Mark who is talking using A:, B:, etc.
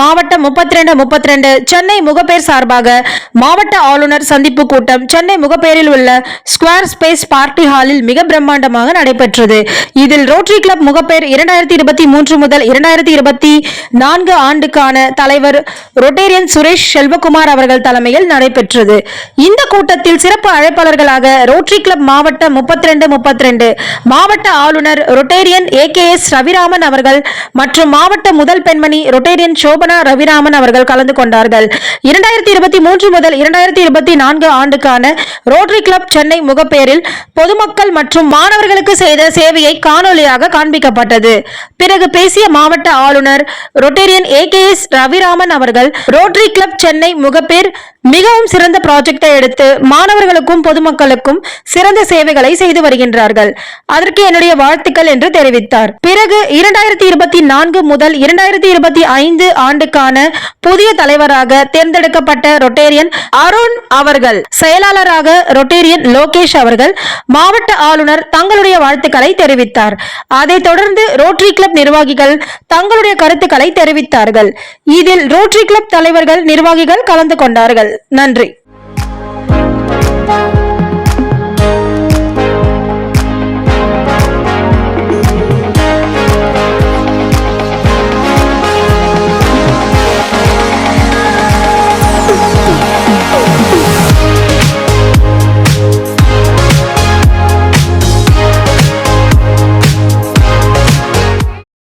A: மாவட்டம் முப்பத்தி ரெண்டு முப்பத்தி ரெண்டு சென்னை முகப்பேர் சார்பாக மாவட்ட ஆளுநர் சந்திப்பு கூட்டம் சென்னை முகப்பேரில் உள்ள ஸ்கொயர் ஸ்பேஸ் பார்ட்டி ஹாலில் மிக பிரம்மாண்டமாக நடைபெற்றது. இதில் ரோட்டரி கிளப் முகப்பேர் இரண்டாயிரத்தி இருபத்தி மூன்று முதல் இரண்டாயிரத்தி இருபத்தி நான்கு ஆண்டுக்கான தலைவர் ரொட்டேரியன் சுரேஷ் செல்வகுமார் அவர்கள் தலைமையில் நடைபெற்றது. இந்த கூட்டத்தில் சிறப்பு அழைப்பாளர்களாக ரோட்டரி கிளப் மாவட்டம் முப்பத்தி ரெண்டு முப்பத்தி ரெண்டு மாவட்ட ஆளுநர் Rotarian A K S Raviraman அவர்கள் மற்றும் மாவட்ட முதல் பெண்மணி ரொட்டேரியன் சோபன் ரவிராமன் அவர்கள் கலந்து கொண்டார்கள். இரண்டாயிரத்தி இருபத்தி மூன்று முதல் இரண்டாயிரத்தி இருபத்தி நான்கு ஆண்டுக்கான ரோட்டரி கிளப் சென்னை முகப்பேரில் பொதுமக்கள் மற்றும் மாணவர்களுக்கு செய்த சேவையை காணொலியாக காண்பிக்கப்பட்டது. பிறகு பேசிய மாவட்ட ஆளுநர் Rotarian A K S Raviraman அவர்கள் ரோட்டரி கிளப் சென்னை முகப்பேர் மிகவும் சிறந்த ப்ராஜெக்டை எடுத்து மாணவர்களுக்கும் பொதுமக்களுக்கும் சிறந்த சேவைகளை செய்து வருகின்றார்கள். அதற்கு என்னுடைய வாழ்த்துக்கள் என்று தெரிவித்தார். பிறகு இரண்டாயிரத்தி இருபத்தி நான்கு முதல் இரண்டாயிரத்தி இருபத்தி ஐந்து ஆண்டுக்கான புதிய தலைவராக தேர்ந்தெடுக்கப்பட்ட ரொட்டேரியன் அருண் அவர்கள் செயலாளராக ரொட்டேரியன் லோகேஷ் அவர்கள் மாவட்ட ஆளுநர் தங்களுடைய வாழ்த்துக்களை தெரிவித்தார். அதைத் தொடர்ந்து ரோட்டரி கிளப் நிர்வாகிகள் தங்களுடைய கருத்துக்களை தெரிவித்தார்கள். இதில் ரோட்டரி கிளப் தலைவர்கள் நிர்வாகிகள் கலந்து கொண்டார்கள். நன்றி.